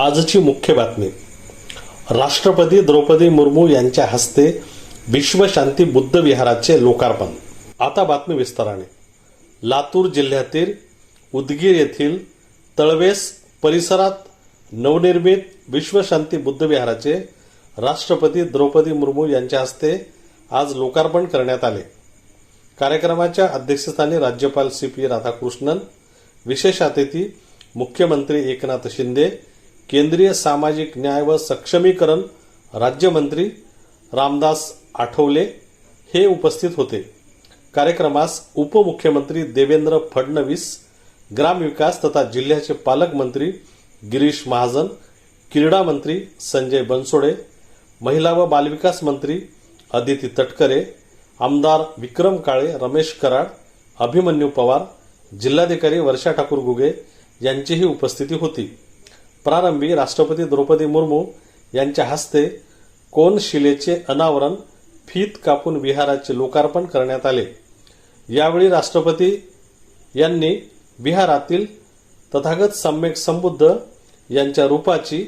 आजची मुख्य बातमी. राष्ट्रपती द्रौपदी मुर्मू यांच्या हस्ते विश्वशांती बुद्ध विहाराचे लोकार्पण. आता बातमी विस्ताराने. लातूर जिल्ह्यातील उदगीर येथील तळवेस परिसरात नवनिर्मित विश्वशांती बुद्ध विहाराचे राष्ट्रपती द्रौपदी मुर्मू यांच्या हस्ते आज लोकार्पण करण्यात आले. कार्यक्रमाच्या अध्यक्षस्थानी राज्यपाल सी पी राधाकृष्णन विशेष अतिथी मुख्यमंत्री एकनाथ शिंदे केंद्रीय सामाजिक न्याय व सक्षमीकरण राज्यमंत्री रामदास आठवले हे उपस्थित होते. कार्यक्रमास उपमुख्यमंत्री देवेंद्र फडणवीस ग्रामविकास तथा जिल्ह्याचे पालकमंत्री गिरीश महाजन क्रीडा मंत्री संजय बनसोडे महिला व बालविकास मंत्री अदिती तटकरे आमदार विक्रम काळे रमेश कराड अभिमन्यू पवार जिल्हाधिकारी वर्षा ठाकूर गुगे यांचीही उपस्थिती होती. प्रारंभी राष्ट्रपती द्रौपदी मुर्मू यांच्या हस्ते कोनशिलेचे अनावरण फीत कापून विहाराचे लोकार्पण करण्यात आले. यावेळी राष्ट्रपती यांनी बिहारातील तथागत सम्यक संबुद्ध यांच्या रूपाची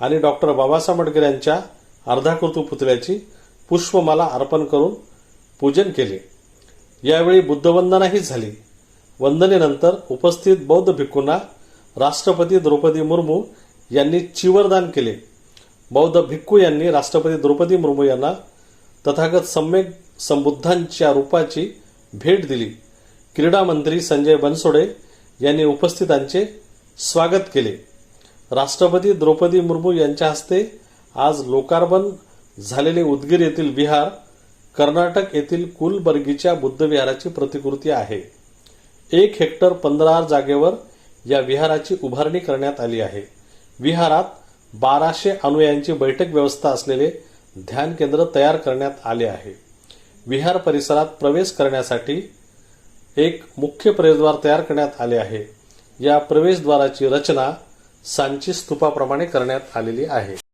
आणि डॉक्टर बाबासाहेब आंबेडकर यांच्या अर्धाकृती पुतळ्याची पुष्पमाला अर्पण करून पूजन केले. यावेळी बुद्धवंदनाही झाली. वंदनेनंतर उपस्थित बौद्ध भिक्खूंना राष्ट्रपती द्रौपदी मुर्मू यांनी चिवरदान केले. बौद्ध भिक्खू यांनी राष्ट्रपती द्रौपदी मुर्मू यांना तथागत सम्यक संबुद्धांच्या रूपाची भेट दिली. क्रीडा मंत्री संजय बनसोडे यांनी उपस्थितांचे स्वागत केले. राष्ट्रपती द्रौपदी मुर्मू यांच्या हस्ते आज लोकार्पण झालेले उदगीर येथील विहार कर्नाटक येथील कुलबर्गीच्या बुद्धविहाराची प्रतिकृती आहे. एक हेक्टर पंधरा जागेवर या विहाराची उभारणी करण्यात आली आहे. विहारात बाराशे अनुयांची बैठक व्यवस्था असलेले ध्यान केंद्र तयार करण्यात आले आहे. विहार परिसरात प्रवेश करण्यासाठी एक मुख्य प्रवेशद्वार तयार करण्यात आले आहे. या प्रवेशद्वाराची रचना सांची स्तूपाप्रमाणे करण्यात आलेली आहे.